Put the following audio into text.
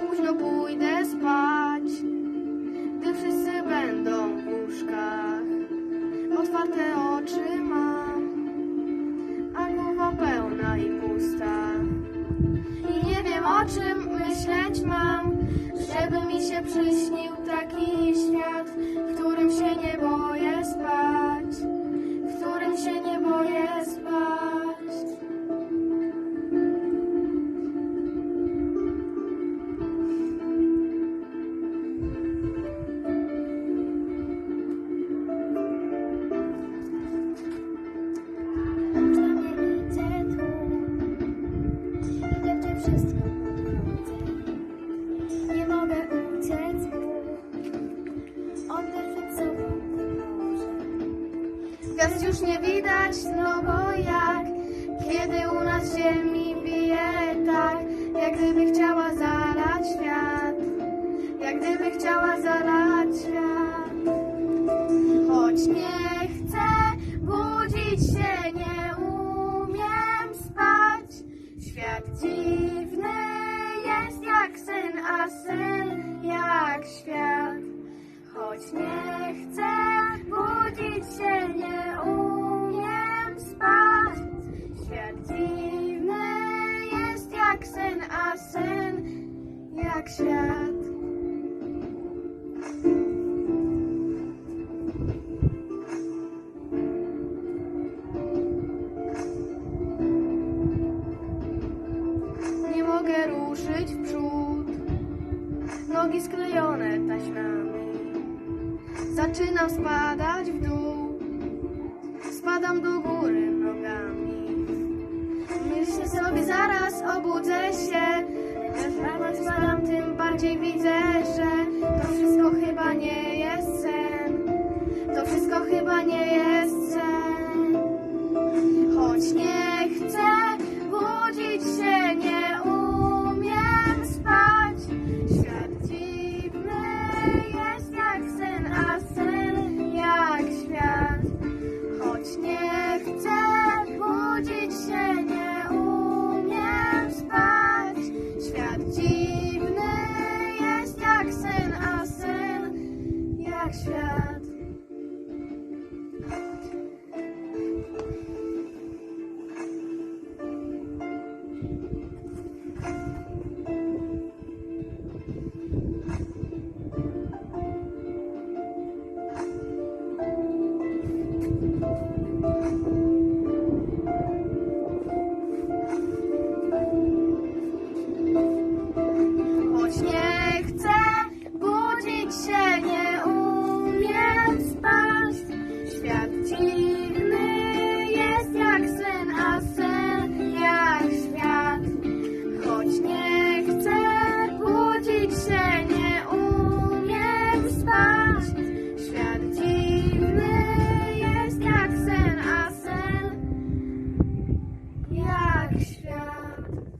Późno pójdę spać, gdy wszyscy będą w łóżkach. Otwarte oczy mam, a głowa pełna i pusta. I nie wiem o czym myśleć mam, żeby mi się przyśnił taki świat, w którym się nie boję. Nie mogę uciec sobą może. Gwiazd już nie widać, no bo jak, kiedy u nas ziemi bije tak, jak gdyby chciała zalać świat, jak gdyby chciała zalać świat. Choć nie a sen jak świat. Choć nie chcę budzić się, nie umiem spać. Świat dziwny jest jak sen, a sen jak świat. Mogę ruszyć w przód, nogi sklejone taśmami. Zaczynam spadać w dół, spadam do góry nogami. Myślę sobie, zaraz obudzę się. Bardziej spadam, tym bardziej dziwny